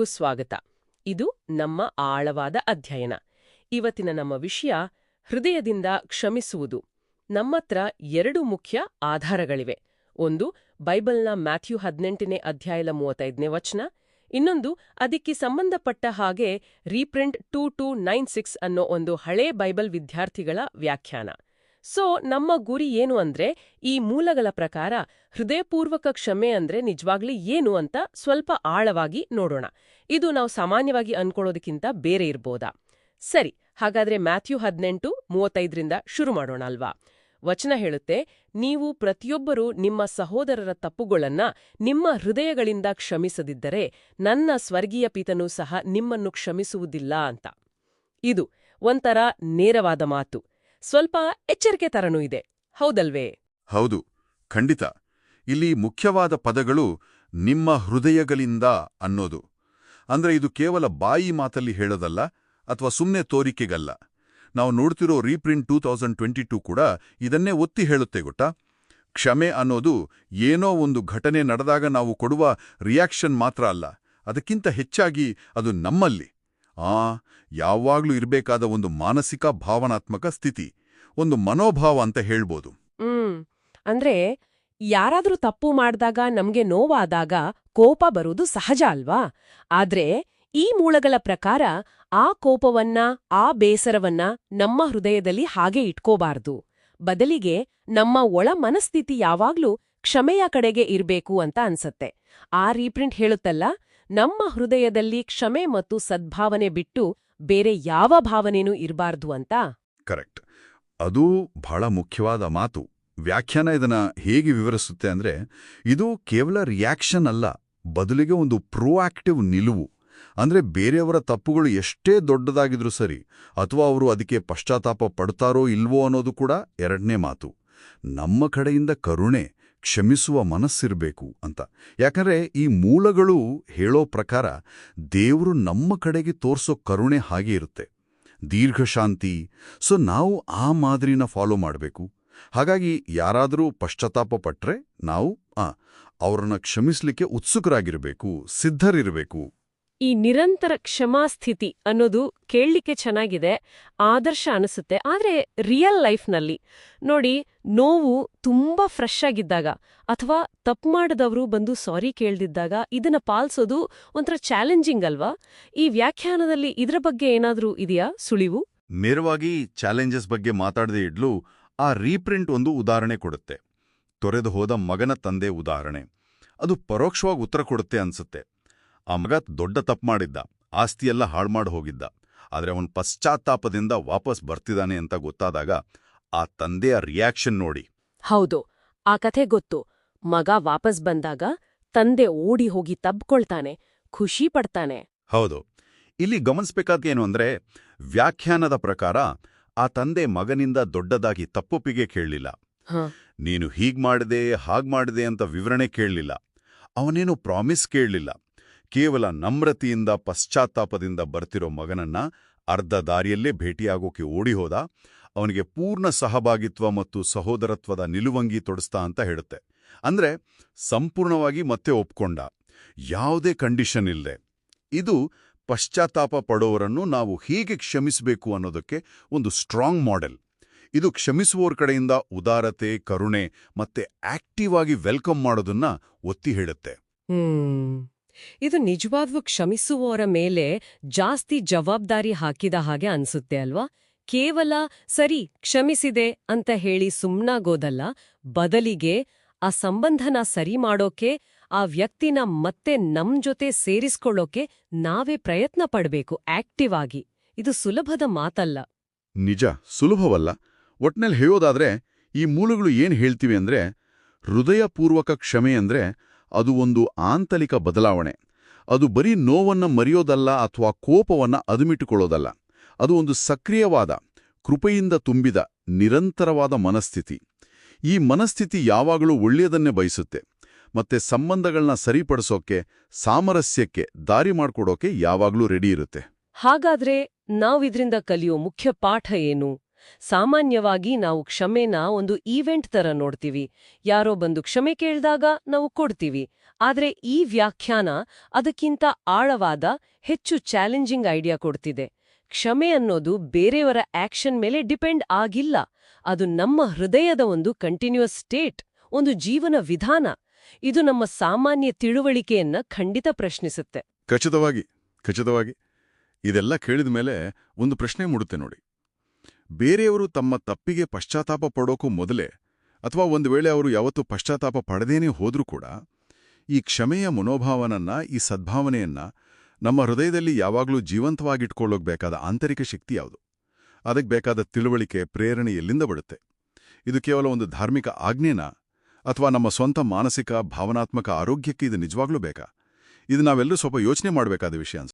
ಎಲ್ರಿಗೂ ಸ್ವಾಗತ. ಇದು ನಮ್ಮ ಆಳವಾದ ಅಧ್ಯಯನ. ಇವತ್ತಿನ ನಮ್ಮ ವಿಷಯ ಹೃದಯದಿಂದ ಕ್ಷಮಿಸುವುದು. ನಮ್ಮತ್ರ ಎರಡು ಮುಖ್ಯ ಆಧಾರಗಳಿವೆ. ಒಂದು ಬೈಬಲ್ನ ಮ್ಯಾಥ್ಯೂ ಹದಿನೆಂಟನೇ ಅಧ್ಯಾಯದ ಮೂವತ್ತೈದನೇ ವಚನ. ಇನ್ನೊಂದು ಅದಕ್ಕೆ ಸಂಬಂಧಪಟ್ಟ ಹಾಗೆ reprint two two nine six ಅನ್ನೋ ಒಂದು ಹಳೇ ಬೈಬಲ್ ವಿದ್ಯಾರ್ಥಿಗಳ ವ್ಯಾಖ್ಯಾನ. ಸೊ, ನಮ್ಮ ಗುರಿ ಏನು ಅಂದ್ರೆ, ಈ ಮೂಲಗಳ ಪ್ರಕಾರ ಹೃದಯಪೂರ್ವಕ ಕ್ಷಮೆ ಅಂದ್ರೆ ನಿಜವಾಗ್ಲಿ ಏನು ಅಂತ ಸ್ವಲ್ಪ ಆಳವಾಗಿ ನೋಡೋಣ. ಇದು ನಾವು ಸಾಮಾನ್ಯವಾಗಿ ಅನ್ಕೊಳ್ಳೋದಕ್ಕಿಂತ ಬೇರೆ ಇರ್ಬೋದಾ? ಸರಿ, ಹಾಗಾದ್ರೆ ಮ್ಯಾಥ್ಯೂ ಹದಿನೆಂಟು, ಮೂವತ್ತೈದರಿಂದ ಶುರು ಮಾಡೋಣ ಅಲ್ವಾ? ವಚನ ಹೇಳುತ್ತೆ, ನೀವು ಪ್ರತಿಯೊಬ್ಬರೂ ನಿಮ್ಮ ಸಹೋದರರ ತಪ್ಪುಗಳನ್ನ ನಿಮ್ಮ ಹೃದಯಗಳಿಂದ ಕ್ಷಮಿಸದಿದ್ದರೆ ನನ್ನ ಸ್ವರ್ಗೀಯ ಪಿತನೂ ಸಹ ನಿಮ್ಮನ್ನು ಕ್ಷಮಿಸುವುದಿಲ್ಲ ಅಂತ. ಇದು ಒಂಥರ ನೇರವಾದ ಮಾತು. ಸ್ವಲ್ಪ ಎಚ್ಚರಿಕೆ ತರನೂ ಇದೆ. ಹೌದಲ್ವೇ? ಹೌದು. ಖಂಡಿತ. ಇಲ್ಲಿ ಮುಖ್ಯವಾದ ಪದಗಳು ನಿಮ್ಮ ಹೃದಯಗಳಿಂದ ಅನ್ನೋದು. ಅಂದ್ರೆ ಇದು ಕೇವಲ ಬಾಯಿ ಮಾತಲ್ಲಿ ಹೇಳೋದಲ್ಲ, ಅಥವಾ ಸುಮ್ಮನೆ ತೋರಿಕೆಗಲ್ಲ. ನಾವು ನೋಡ್ತಿರೋ reprint two thousand twenty two ಕೂಡ ಇದನ್ನೇ ಒತ್ತಿ ಹೇಳುತ್ತೆ ಗೊತ್ತಾ? ಕ್ಷಮೆ ಅನ್ನೋದು ಏನೋ ಒಂದು ಘಟನೆ ನಡೆದಾಗ ನಾವು ಕೊಡುವ ರಿಯಾಕ್ಷನ್ ಮಾತ್ರ ಅಲ್ಲ. ಅದಕ್ಕಿಂತ ಹೆಚ್ಚಾಗಿ ಅದು ನಮ್ಮಲ್ಲಿ. ಆ, ಯಾವಾಗ್ಲೂ ಇರಬೇಕಾದ ಒಂದು ಮಾನಸಿಕ ಭಾವನಾತ್ಮಕ ಸ್ಥಿತಿ, ಒಂದು ಮನೋಭಾವ ಅಂತ ಹೇಳ್ಬೋದು. ಹ್ಮ್, ಅಂದ್ರೆ ಯಾರಾದ್ರೂ ತಪ್ಪು ಮಾಡಿದಾಗ ನಮ್ಗೆ ನೋವಾದಾಗ ಕೋಪ ಬರುವುದು ಸಹಜ ಅಲ್ವಾ? ಆದ್ರೆ ಈ ಮೂಲಗಳ ಪ್ರಕಾರ ಆ ಕೋಪವನ್ನ, ಆ ಬೇಸರವನ್ನ ನಮ್ಮ ಹೃದಯದಲ್ಲಿ ಹಾಗೆ ಇಟ್ಕೋಬಾರ್ದು. ಬದಲಿಗೆ ನಮ್ಮ ಒಳ ಮನಸ್ಥಿತಿ ಯಾವಾಗ್ಲೂ ಕ್ಷಮೆಯ ಕಡೆಗೆ ಇರ್ಬೇಕು ಅಂತ ಅನ್ಸತ್ತೆ. ಆ ರೀಪ್ರಿಂಟ್ ಹೇಳುತ್ತಲ್ಲ ನಮ್ಮ ಹೃದಯದಲ್ಲಿ ಕ್ಷಮೆ ಮತ್ತು ಸದ್ಭಾವನೆ ಬಿಟ್ಟು ಬೇರೆ ಯಾವ ಭಾವನೆನೂ ಇರಬಾರ್ದು ಅಂತ? ಕರೆಕ್ಟ್. ಅದು ಬಹಳ ಮುಖ್ಯವಾದ ಮಾತು. ವ್ಯಾಖ್ಯಾನ ಇದನ್ನ ಹೇಗೆ ವಿವರಿಸುತ್ತೆ ಅಂದ್ರೆ, ಇದು ಕೇವಲ ರಿಯಾಕ್ಷನ್ ಅಲ್ಲ, ಬದಲಿಗೆ ಒಂದು ಪ್ರೋಆಕ್ಟಿವ್ ನಿಲುವು. ಅಂದ್ರೆ ಬೇರೆಯವರ ತಪ್ಪುಗಳು ಎಷ್ಟೇ ದೊಡ್ಡದಾಗಿದ್ರೂ ಸರಿ, ಅಥವಾ ಅವರು ಅದಕ್ಕೆ ಪಶ್ಚಾತ್ತಾಪ ಪಡ್ತಾರೋ ಇಲ್ವೋ ಅನ್ನೋದು ಕೂಡ ಎರಡನೇ ಮಾತು. ನಮ್ಮ ಕಡೆಯಿಂದ ಕರುಣೆ ಕ್ಷಮಿಸುವ ಮನಸ್ಸಿರಬೇಕು ಅಂತ. ಯಾಕಂದ್ರೆ ಈ ಮೂಲಗಳು ಹೇಳೋ ಪ್ರಕಾರ ದೇವರು ನಮ್ಮ ಕಡೆಗೆ ತೋರಿಸೋ ಕರುಣೆ ಹಾಗೆ ಇರುತ್ತೆ. ದೀರ್ಘಶಾಂತಿ. ಸೊ ನಾವು ಆ ಮಾದರಿನ ಫಾಲೋ ಮಾಡಬೇಕು. ಹಾಗಾಗಿ ಯಾರಾದರೂ ಪಶ್ಚಾತ್ತಾಪ ಪಟ್ಟರೆ ನಾವು ಕ್ಷಮಿಸಲಿಕ್ಕೆ ಕ್ಷಮಿಸ್ಲಿಕ್ಕೆ ಉತ್ಸುಕರಾಗಿರಬೇಕು, ಸಿದ್ಧರಿರಬೇಕು. ಈ ನಿರಂತರ ಕ್ಷಮಾಸ್ಥಿತಿ ಅನ್ನೋದು ಕೇಳಲಿಕ್ಕೆ ಚೆನ್ನಾಗಿದೆ, ಆದರ್ಶ ಅನಿಸುತ್ತೆ. ಆದ್ರೆ ರಿಯಲ್ ಲೈಫ್ನಲ್ಲಿ ನೋಡಿ, ನೋವು ತುಂಬಾ ಫ್ರೆಶ್ ಆಗಿದ್ದಾಗ ಅಥವಾ ತಪ್ಪು ಮಾಡಿದವರು ಬಂದು ಸಾರಿ ಕೇಳ್ದಿದ್ದಾಗ ಇದನ್ನ ಪಾಲಿಸೋದು ಒಂಥರ ಚಾಲೆಂಜಿಂಗ್ ಅಲ್ವಾ? ಈ ವ್ಯಾಖ್ಯಾನದಲ್ಲಿ ಇದರ ಬಗ್ಗೆ ಏನಾದರೂ ಇದೆಯಾ ಸುಳಿವು? ನೇರವಾಗಿ ಚಾಲೆಂಜಸ್ ಬಗ್ಗೆ ಮಾತಾಡದೇ ಇಡ್ಲು ಆ ರೀಪ್ರಿಂಟ್ ಒಂದು ಉದಾಹರಣೆ ಕೊಡುತ್ತೆ. ತೊರೆದು ಹೋದ ಮಗನ ತಂದೆ ಉದಾಹರಣೆ. ಅದು ಪರೋಕ್ಷವಾಗಿ ಉತ್ತರ ಕೊಡುತ್ತೆ ಅನ್ಸುತ್ತೆ. ಆ ಮಗ ದೊಡ್ಡ ತಪ್ಪು ಮಾಡಿದ್ದ ಆಸ್ತಿಯೆಲ್ಲ ಹಾಳ್ಮಾಡ್ ಹೋಗಿದ್ದ. ಆದರೆ ಅವನು ಪಶ್ಚಾತ್ತಾಪದಿಂದ ವಾಪಸ್ ಬರ್ತಿದ್ದಾನೆ ಅಂತ ಗೊತ್ತಾದಾಗ ಆ ತಂದೆಯ ರಿಯಾಕ್ಷನ್ ನೋಡಿ. ಹೌದು ಆ ಕಥೆ ಗೊತ್ತು. ಮಗ ವಾಪಸ್ ಬಂದಾಗ ತಂದೆ ಓಡಿ ಹೋಗಿ ತಬ್ಕೊಳ್ತಾನೆ ಖುಷಿ ಪಡ್ತಾನೆ. ಹೌದು. ಇಲ್ಲಿ ಗಮನಿಸ್ಬೇಕಾದ ಏನು ಅಂದ್ರೆ ವ್ಯಾಖ್ಯಾನದ ಪ್ರಕಾರ ಆ ತಂದೆ ಮಗನಿಂದ ದೊಡ್ಡದಾಗಿ ತಪ್ಪೊಪ್ಪಿಗೆ ಕೇಳಲಿಲ್ಲ. ನೀನು ಹೀಗ್ ಮಾಡಿದೆ ಹಾಗ್ ಮಾಡಿದೆ ಅಂತ ವಿವರಣೆ ಕೇಳಲಿಲ್ಲ. ಅವನೇನು ಪ್ರಾಮಿಸ್ ಕೇಳಲಿಲ್ಲ. ಕೇವಲ ನಮ್ರತೆಯಿಂದ ಪಶ್ಚಾತ್ತಾಪದಿಂದ ಬರ್ತಿರೋ ಮಗನನ್ನ ಅರ್ಧ ದಾರಿಯಲ್ಲೇ ಭೇಟಿಯಾಗೋಕೆ ಓಡಿ ಹೋದ ಅವನಿಗೆ ಪೂರ್ಣ ಸಹಭಾಗಿತ್ವ ಮತ್ತು ಸಹೋದರತ್ವದ ನಿಲುವಂಗಿ ತೊಡಸ್ತಾ ಅಂತ ಹೇಳುತ್ತೆ. ಅಂದ್ರೆ ಸಂಪೂರ್ಣವಾಗಿ ಮತ್ತೆ ಒಪ್ಕೊಂಡ. ಯಾವುದೇ ಕಂಡೀಷನ್ ಇಲ್ಲದೆ ಇದು ಪಶ್ಚಾತ್ತಾಪ ಪಡೋವರನ್ನು ನಾವು ಹೀಗೆ ಕ್ಷಮಿಸಬೇಕು ಅನ್ನೋದಕ್ಕೆ ಒಂದು ಸ್ಟ್ರಾಂಗ್ ಮಾಡೆಲ್. ಇದು ಕ್ಷಮಿಸುವವರ ಕಡೆಯಿಂದ ಉದಾರತೆ, ಕರುಣೆ ಮತ್ತೆ ಆಕ್ಟಿವ್ ಆಗಿ ವೆಲ್ಕಮ್ ಮಾಡೋದನ್ನ ಒತ್ತಿ ಹೇಳುತ್ತೆ. ಇದು ನಿಜವಾದ್ವು ಕ್ಷಮಿಸುವವರ ಮೇಲೆ ಜಾಸ್ತಿ ಜವಾಬ್ದಾರಿ ಹಾಕಿದ ಹಾಗೆ ಅನ್ಸುತ್ತೆ ಅಲ್ವಾ? ಕೇವಲ, ಸರಿ, ಕ್ಷಮಿಸಿದೆ ಅಂತ ಹೇಳಿ ಸುಮ್ನಾಗೋದಲ್ಲ, ಬದಲಿಗೆ ಆ ಸಂಬಂಧನ ಸರಿ ಮಾಡೋಕೆ, ಆ ವ್ಯಕ್ತಿನ ಮತ್ತೆ ನಮ್ ಜೊತೆ ಸೇರಿಸ್ಕೊಳ್ಳೋಕೆ ನಾವೇ ಪ್ರಯತ್ನ ಪಡಬೇಕು, ಆಕ್ಟಿವ್ ಆಗಿ. ಇದು ಸುಲಭದ ಮಾತಲ್ಲ. ನಿಜ, ಸುಲಭವಲ್ಲ. ಒಟ್ನಲ್ಲಿ ಹೇಳೋದಾದ್ರೆ, ಈ ಮೂಲಗಳು ಏನ್ ಹೇಳ್ತಿವೆ ಅಂದ್ರೆ, ಹೃದಯಪೂರ್ವಕ ಕ್ಷಮೆ ಅಂದ್ರೆ ಅದು ಒಂದು ಆಂತರಿಕ ಬದಲಾವಣೆ. ಅದು ಬರೀ ನೋವನ್ನ ಮರೆಯೋದಲ್ಲ ಅಥವಾ ಕೋಪವನ್ನ ಅದುಮಿಟ್ಟುಕೊಳ್ಳೋದಲ್ಲ. ಅದು ಒಂದು ಸಕ್ರಿಯವಾದ, ಕೃಪೆಯಿಂದ ತುಂಬಿದ, ನಿರಂತರವಾದ ಮನಸ್ಥಿತಿ. ಈ ಮನಸ್ಥಿತಿ ಯಾವಾಗಲೂ ಒಳ್ಳೆಯದನ್ನೇ ಬಯಸುತ್ತೆ. ಮತ್ತೆ ಸಂಬಂಧಗಳನ್ನ ಸರಿಪಡಿಸೋಕೆ, ಸಾಮರಸ್ಯಕ್ಕೆ, ದಾರಿ ಮಾಡ್ಕೊಡೋಕೆ ಯಾವಾಗಲೂ ರೆಡಿ ಇರುತ್ತೆ. ಹಾಗಾದ್ರೆ ನಾವಿದ್ರಿಂದ ಕಲಿಯೋ ಮುಖ್ಯ ಪಾಠ ಏನು? ಸಾಮಾನ್ಯವಾಗಿ ನಾವು ಕ್ಷಮೆನ ಒಂದು ಈವೆಂಟ್ ತರ ನೋಡ್ತೀವಿ. ಯಾರೋ ಬಂದು ಕ್ಷಮೆ ಕೇಳಿದಾಗ ನಾವು ಕೊಡ್ತೀವಿ. ಆದರೆ ಈ ವ್ಯಾಖ್ಯಾನ ಅದಕ್ಕಿಂತ ಆಳವಾದ, ಹೆಚ್ಚು ಚಾಲೆಂಜಿಂಗ್ ಐಡಿಯಾ ಕೊಡ್ತಿದೆ. ಕ್ಷಮೆ ಅನ್ನೋದು ಬೇರೆಯವರ ಆಕ್ಷನ್ ಮೇಲೆ ಡಿಪೆಂಡ್ ಆಗಿಲ್ಲ. ಅದು ನಮ್ಮ ಹೃದಯದ ಒಂದು ಕಂಟಿನ್ಯೂಸ್ ಸ್ಟೇಟ್, ಒಂದು ಜೀವನ ವಿಧಾನ. ಇದು ನಮ್ಮ ಸಾಮಾನ್ಯ ತಿಳುವಳಿಕೆಯನ್ನ ಖಂಡಿತ ಪ್ರಶ್ನಿಸುತ್ತೆ. ಖಚಿತವಾಗಿ ಖಚಿತವಾಗಿ. ಇದೆಲ್ಲ ಕೇಳಿದ ಮೇಲೆ ಒಂದು ಪ್ರಶ್ನೆ ಮೂಡುತ್ತೆ ನೋಡಿ. ಬೇರೆಯವರು ತಮ್ಮ ತಪ್ಪಿಗೆ ಪಶ್ಚಾತ್ತಾಪ ಪಡೋಕ್ಕೂ ಮೊದಲೇ, ಅಥವಾ ಒಂದು ವೇಳೆ ಅವರು ಯಾವತ್ತೂ ಪಶ್ಚಾತ್ತಾಪ ಪಡೆದೇನೇ ಹೋದ್ರೂ ಕೂಡ, ಈ ಕ್ಷಮೆಯ ಮನೋಭಾವನನ್ನ, ಈ ಸದ್ಭಾವನೆಯನ್ನ ನಮ್ಮ ಹೃದಯದಲ್ಲಿ ಯಾವಾಗಲೂ ಜೀವಂತವಾಗಿಟ್ಕೊಳ್ಳೋಕೆ ಬೇಕಾದ ಆಂತರಿಕ ಶಕ್ತಿ ಯಾವುದು? ಅದಕ್ಕೆ ಬೇಕಾದ ತಿಳುವಳಿಕೆ, ಪ್ರೇರಣೆ ಎಲ್ಲಿಂದ ಬಿಡುತ್ತೆ ಇದು ಕೇವಲ ಒಂದು ಧಾರ್ಮಿಕ ಆಜ್ಞೆನಾ? ಅಥವಾ ನಮ್ಮ ಸ್ವಂತ ಮಾನಸಿಕ, ಭಾವನಾತ್ಮಕ ಆರೋಗ್ಯಕ್ಕೆ ಇದು ನಿಜವಾಗ್ಲೂ ಬೇಕಾ? ಇದು ನಾವೆಲ್ಲರೂ ಸ್ವಲ್ಪ ಯೋಚನೆ ಮಾಡಬೇಕಾದ ವಿಷಯ